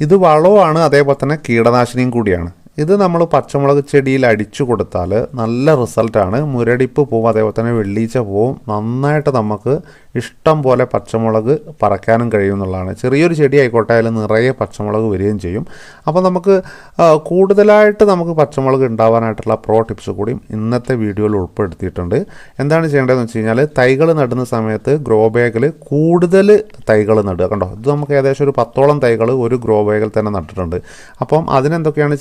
ഇത് വളവുമാണ് അതേപോലെ തന്നെ കീടനാശിനിയും കൂടിയാണ്. ഇത് നമ്മൾ പച്ചമുളക് ചെടിയിൽ അടിച്ചു കൊടുത്താൽ നല്ല റിസൾട്ടാണ്. മുരടിപ്പ് പോവും അതേപോലെ തന്നെ വെള്ളീച്ച പോവും. നന്നായിട്ട് നമുക്ക് ഇഷ്ടം പോലെ പച്ചമുളക് പറക്കാനും കഴിയും എന്നുള്ളതാണ്. ചെറിയൊരു ചെടി ആയിക്കോട്ടെ അതിൽ നിറയെ പച്ചമുളക് വരികയും ചെയ്യും. അപ്പോൾ നമുക്ക് കൂടുതലായിട്ട് നമുക്ക് പച്ചമുളക് ഉണ്ടാവാനായിട്ടുള്ള പ്രോ ടിപ്സ് കൂടിയും ഇന്നത്തെ വീഡിയോയിൽ ഉൾപ്പെടുത്തിയിട്ടുണ്ട്. എന്താണ് ചെയ്യേണ്ടതെന്ന് വെച്ച് കഴിഞ്ഞാൽ തൈകൾ നടുന്ന സമയത്ത് ഗ്രോ ബാഗിൽ കൂടുതൽ തൈകൾ നടുക. കണ്ടോ? ഇത് നമുക്ക് ഏകദേശം ഒരു പത്തോളം തൈകൾ ഒരു ഗ്രോ ബാഗിൽ തന്നെ നട്ടിട്ടുണ്ട്. അപ്പം അതിനെന്തൊക്കെയാണ്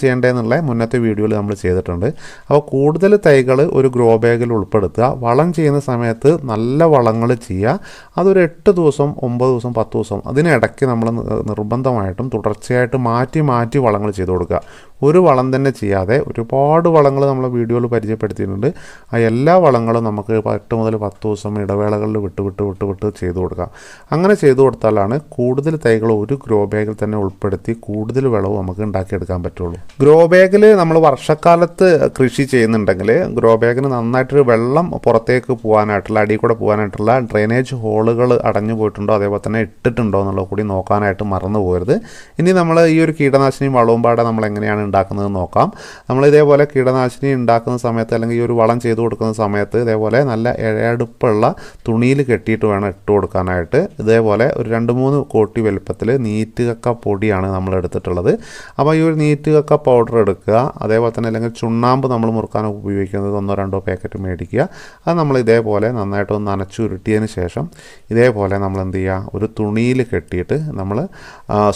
ചെയ്യേണ്ടതെന്നുള്ള മുന്നത്തെ വീഡിയോയിൽ നമ്മൾ ചെയ്തിട്ടുണ്ട്. അപ്പോൾ കൂടുതൽ തൈകൾ ഒരു ഗ്രോ ബാഗിൽ ഉൾപ്പെടുത്തുക. വളം ചെയ്യുന്ന സമയത്ത് നല്ല വളങ്ങൾ ചെയ്യുക. അതൊരു എട്ട് ദിവസം ഒമ്പത് ദിവസം പത്ത് ദിവസം അതിനിടയ്ക്ക് നമ്മൾ നിർബന്ധമായിട്ടും തുടർച്ചയായിട്ട് മാറ്റി മാറ്റി വളങ്ങൾ ചെയ്തു കൊടുക്കുക. ഒരു വളം തന്നെ ചെയ്യാതെ ഒരുപാട് വളങ്ങൾ നമ്മൾ വീഡിയോയിൽ പരിചയപ്പെടുത്തിയിട്ടുണ്ട്. ആ എല്ലാ വളങ്ങളും നമുക്ക് എട്ട് മുതൽ പത്ത് ദിവസം ഇടവേളകളിൽ വിട്ട് വിട്ട് വിട്ട് വിട്ട് ചെയ്തു കൊടുക്കാം. അങ്ങനെ ചെയ്തു കൊടുത്താലാണ് കൂടുതൽ തൈകൾ ഒരു ഗ്രോ ബാഗിൽ തന്നെ ഉൾപ്പെടുത്തി കൂടുതൽ വിളവ് നമുക്ക് ഉണ്ടാക്കിയെടുക്കാൻ പറ്റുള്ളൂ. ഗ്രോ ബാഗിൽ നമ്മൾ വർഷക്കാലത്ത് കൃഷി ചെയ്യുന്നുണ്ടെങ്കിൽ ഗ്രോ ബാഗിന് നന്നായിട്ടൊരു വെള്ളം പുറത്തേക്ക് പോകാനായിട്ടുള്ള അടിയിൽ കൂടെ പോകാനായിട്ടുള്ള ഡ്രെയിനേജ് ഹോളുകൾ അടഞ്ഞു പോയിട്ടുണ്ടോ അതേപോലെ തന്നെ ഇട്ടിട്ടുണ്ടോ എന്നുള്ളത് കൂടി നോക്കാനായിട്ട് മറന്നു പോകരുത്. ഇനി നമ്മൾ ഈ ഒരു കീടനാശിനിയും വളവും പാടെ നമ്മൾ എങ്ങനെയാണ് ഉണ്ടാക്കുന്നത് നോക്കാം. നമ്മൾ ഇതേപോലെ കീടനാശിനി ഉണ്ടാക്കുന്ന സമയത്ത് അല്ലെങ്കിൽ ഈ ഒരു വളം ചെയ്തു കൊടുക്കുന്ന സമയത്ത് ഇതേപോലെ നല്ല ഇഴയടുപ്പുള്ള തുണിയിൽ കെട്ടിയിട്ട് വേണം ഇട്ട് കൊടുക്കാനായിട്ട്. ഇതേപോലെ ഒരു രണ്ട് മൂന്ന് കോട്ടി വലുപ്പത്തിൽ നീറ്റ് കക്ക പൊടിയാണ് നമ്മൾ എടുത്തിട്ടുള്ളത്. അപ്പോൾ ഈ ഒരു നീറ്റ് കക്ക പൗഡർ എടുക്കുക. അതേപോലെ തന്നെ അല്ലെങ്കിൽ ചുണ്ണാമ്പ് നമ്മൾ മുറുക്കാൻ ഉപയോഗിക്കുന്നത് ഒന്നോ രണ്ടോ പാക്കറ്റ് മേടിക്കുക. അത് നമ്മൾ ഇതേപോലെ നന്നായിട്ടൊന്ന് നനച്ചുരുട്ടിയതിന് ശേഷം ഇതേപോലെ നമ്മൾ എന്ത് ചെയ്യുക? ഒരു തുണിയിൽ കെട്ടിയിട്ട് നമ്മൾ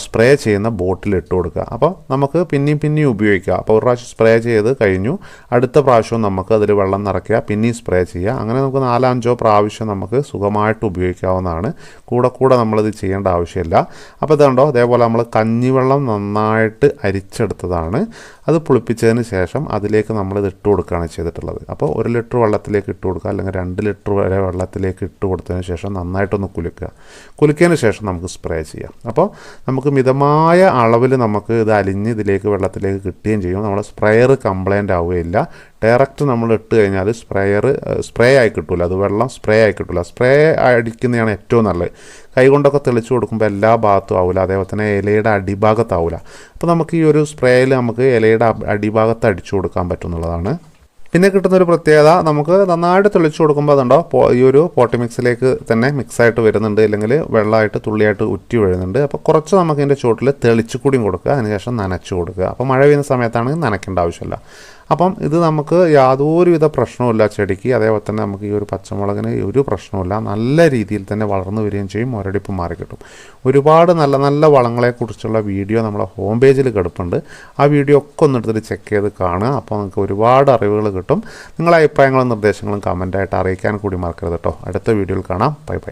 സ്പ്രേ ചെയ്യുന്ന ബോട്ടിൽ ഇട്ട് കൊടുക്കുക. അപ്പോൾ നമുക്ക് പിന്നെയും പിന്നെയും ഉപയോഗിക്കുക. അപ്പോൾ ഒരു പ്രാവശ്യം സ്പ്രേ ചെയ്ത് കഴിഞ്ഞു. അടുത്ത പ്രാവശ്യവും നമുക്ക് അതിൽ വെള്ളം നിറയ്ക്കുക. പിന്നെയും സ്പ്രേ ചെയ്യുക. അങ്ങനെ നമുക്ക് നാലഞ്ചോ പ്രാവശ്യം നമുക്ക് സുഖമായിട്ട് ഉപയോഗിക്കാവുന്നതാണ്. കൂടെ കൂടെ നമ്മളിത് ചെയ്യേണ്ട ആവശ്യമില്ല. അപ്പോൾ ഇതുണ്ടോ അതേപോലെ നമ്മൾ കഞ്ഞിവെള്ളം നന്നായിട്ട് അരിച്ചെടുത്തതാണ്. അത് പുളിപ്പിച്ചതിന് ശേഷം അതിലേക്ക് നമ്മൾ ഇത് ഇട്ട് കൊടുക്കുകയാണ് ചെയ്തിട്ടുള്ളത്. അപ്പോൾ ഒരു ലിറ്റർ വെള്ളത്തിലേക്ക് ഇട്ട് കൊടുക്കുക. അല്ലെങ്കിൽ രണ്ട് ലിറ്റർ വരെ വെള്ളത്തിലേക്ക് ഇട്ട് കൊടുത്തതിന് ശേഷം നന്നായിട്ടൊന്ന് കുലുക്കുക. കുലുക്കിയതിന് ശേഷം നമുക്ക് സ്പ്രേ ചെയ്യാം. അപ്പോൾ നമുക്ക് മിതമായ അളവിൽ നമുക്ക് ഇത് അലിഞ്ഞ് ഇതിലേക്ക് വെള്ളത്തിലേക്ക് കിട്ടുകയും ചെയ്യും. നമ്മുടെ സ്പ്രെയർ കംപ്ലൈന്റ് ആവുകയില്ല. ഡയറക്റ്റ് നമ്മൾ ഇട്ട് കഴിഞ്ഞാൽ സ്പ്രെയർ സ്പ്രേ ആയി കിട്ടില്ല അത് വെള്ളം സ്പ്രേ ആയി കിട്ടില്ല സ്പ്രേ അടിക്കുന്നതാണ് ഏറ്റവും നല്ലത്. കൈകൊണ്ടൊക്കെ തെളിച്ചു കൊടുക്കുമ്പോൾ എല്ലാ ഭാഗത്തും ആവില്ല അതേപോലെ തന്നെ ഇലയുടെ അടിഭാഗത്താവില്ല അപ്പോൾ നമുക്ക് ഈ ഒരു സ്പ്രേയിൽ നമുക്ക് ഇലയുടെ അടിഭാഗത്ത് അടിച്ചു കൊടുക്കാൻ പറ്റുന്നുള്ളതാണ് പിന്നെ കിട്ടുന്ന ഒരു പ്രത്യേകത നമുക്ക് നന്നായിട്ട് തെളിച്ചു കൊടുക്കുമ്പോൾ അതുണ്ടോ? ഈ ഒരു പോട്ടി മിക്സിലേക്ക് തന്നെ മിക്സായിട്ട് വരുന്നുണ്ട് അല്ലെങ്കിൽ വെള്ളമായിട്ട് തുള്ളിയായിട്ട് ഉറ്റി വരുന്നുണ്ട്. അപ്പോൾ കുറച്ച് നമുക്ക് ഇതിന്റെ ചുവട്ടിൽ തെളിച്ചു കൂടിയും കൊടുക്കുക. അതിനുശേഷം നനച്ചു കൊടുക്കുക. അപ്പോൾ മഴ പെയ്യുന്ന സമയത്താണെങ്കിൽ നനയ്ക്കേണ്ട ആവശ്യമില്ല. അപ്പം ഇത് നമുക്ക് യാതൊരുവിധ പ്രശ്നവുമില്ല ചെടിക്ക്. അതേപോലെ തന്നെ നമുക്ക് ഈ ഒരു പച്ചമുളകിന് ഒരു പ്രശ്നവുമില്ല. നല്ല രീതിയിൽ തന്നെ വളർന്നു വരികയും ചെയ്യും. മുരടിപ്പ് മാറി കിട്ടും. ഒരുപാട് നല്ല നല്ല വളങ്ങളെക്കുറിച്ചുള്ള വീഡിയോ നമ്മളെ ഹോം പേജിൽ കിടപ്പുണ്ട്. ആ വീഡിയോ ഒക്കെ ഒന്ന് എടുത്തിട്ട് ചെക്ക് ചെയ്ത് കാണുക. അപ്പോൾ നിങ്ങൾക്ക് ഒരുപാട് അറിവുകൾ കിട്ടും. നിങ്ങളെ അഭിപ്രായങ്ങളും നിർദ്ദേശങ്ങളും കമന്റായിട്ട് അറിയിക്കാൻ കൂടി മറക്കരുത് കേട്ടോ. അടുത്ത വീഡിയോയിൽ കാണാം. Bye bye.